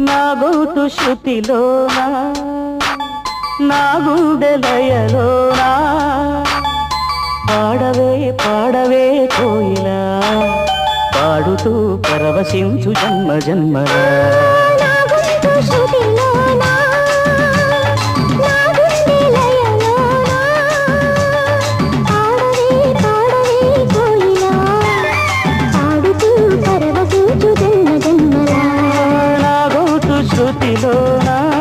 నా గోటు శృతిలోనా? నా గుండెలయలోనా పాడవే పాడవే కోయిలా పాడుతూ పరవశించు జన్మ జన్మలా. మతిలోనా